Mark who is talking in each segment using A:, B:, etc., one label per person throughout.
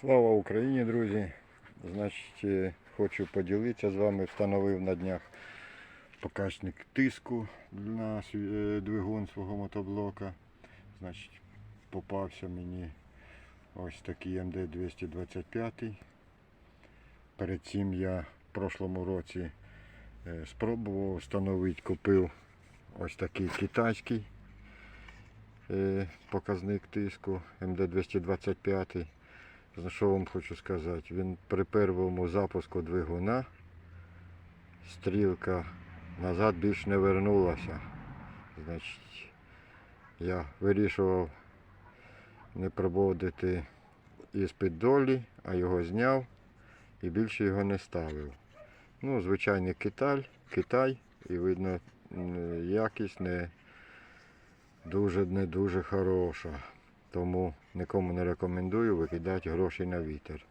A: Слава Україні, друзі! Значить, е, хочу поділитися з вами. Встановив на днях показник тиску на е, двигун свого мотоблока. Значить, попався мені ось такий МД-225. Перед цим я в прошлому році е, спробував встановити, купив ось такий китайський показник тиску МД-225. Що вам хочу сказати? Він при першому запуску двигуна стрілка назад більш не вернулася. Значить, я вирішував не проводити іспит долі, а його зняв і більше його не ставив. Ну, звичайний Китай, Китай і видно якість не дуже не дуже хороша. Тому нікому не рекомендую викидати гроші на вітер.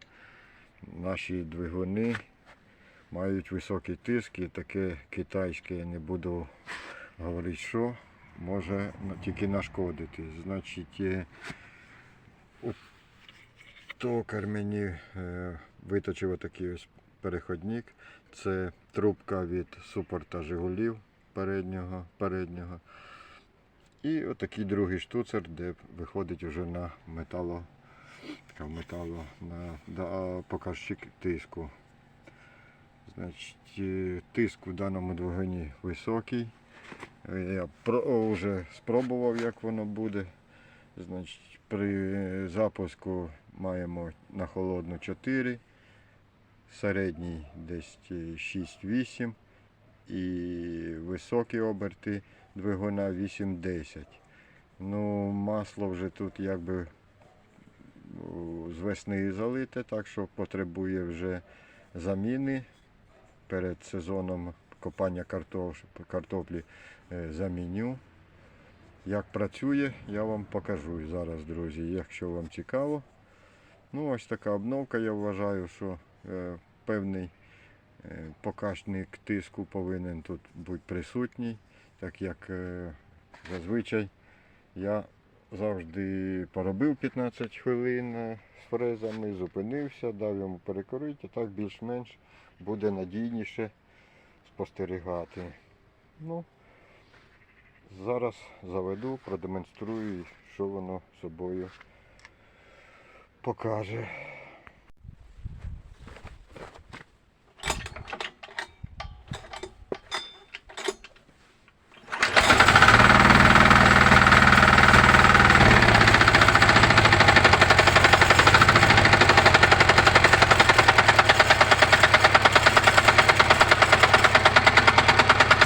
A: Наші двигуни мають високий тиск і таке китайське, я не буду говорити, що може тільки нашкодити. Значить, е, токар мені е, виточив отакий ось переходник. Це трубка від супорта Жигулів переднього. переднього. І отакий другий штуцер, де виходить вже на метало, така метало на да, показчик тиску. Значить, е, тиск в даному двигуні високий. Е, Я про, вже спробував, як воно буде. Значить, при запуску маємо на холодну 4, середній десь 6-8 і високі оберти двигуна 8-10. Ну, масло вже тут якби з весни залите, так що потребує вже заміни перед сезоном копання картоплі е, заміню. Як працює, я вам покажу зараз, друзі, якщо вам цікаво. Ну, ось така обновка, я вважаю, що е, певний е, показник тиску повинен тут бути присутній, так як е, зазвичай я завжди поробив 15 хвилин е, з фрезами, зупинився, дав йому перекорити, так більш-менш буде надійніше спостерігати. Ну, зараз заведу, продемонструю, що воно собою покаже.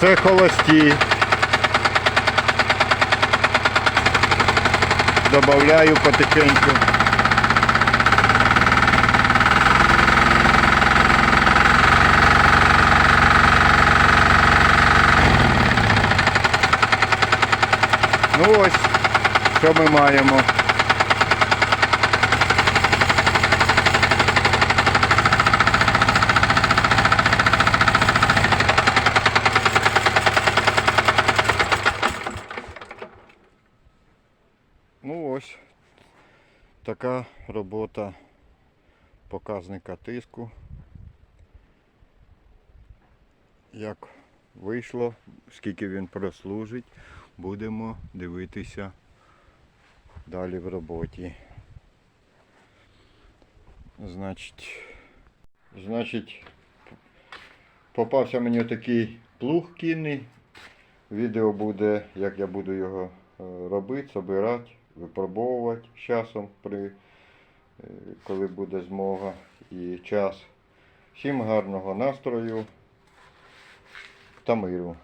A: Це холості. Добавляю потихеньку. Ну ось, що ми маємо. Ось така робота показника тиску. Як вийшло, скільки він прослужить, будемо дивитися далі в роботі. Значить, значить, попався мені такий плуг кінний. Відео буде, як я буду його е, робити, собирати, випробовувати часом, при, е, коли буде змога і час. Всім гарного настрою та миру.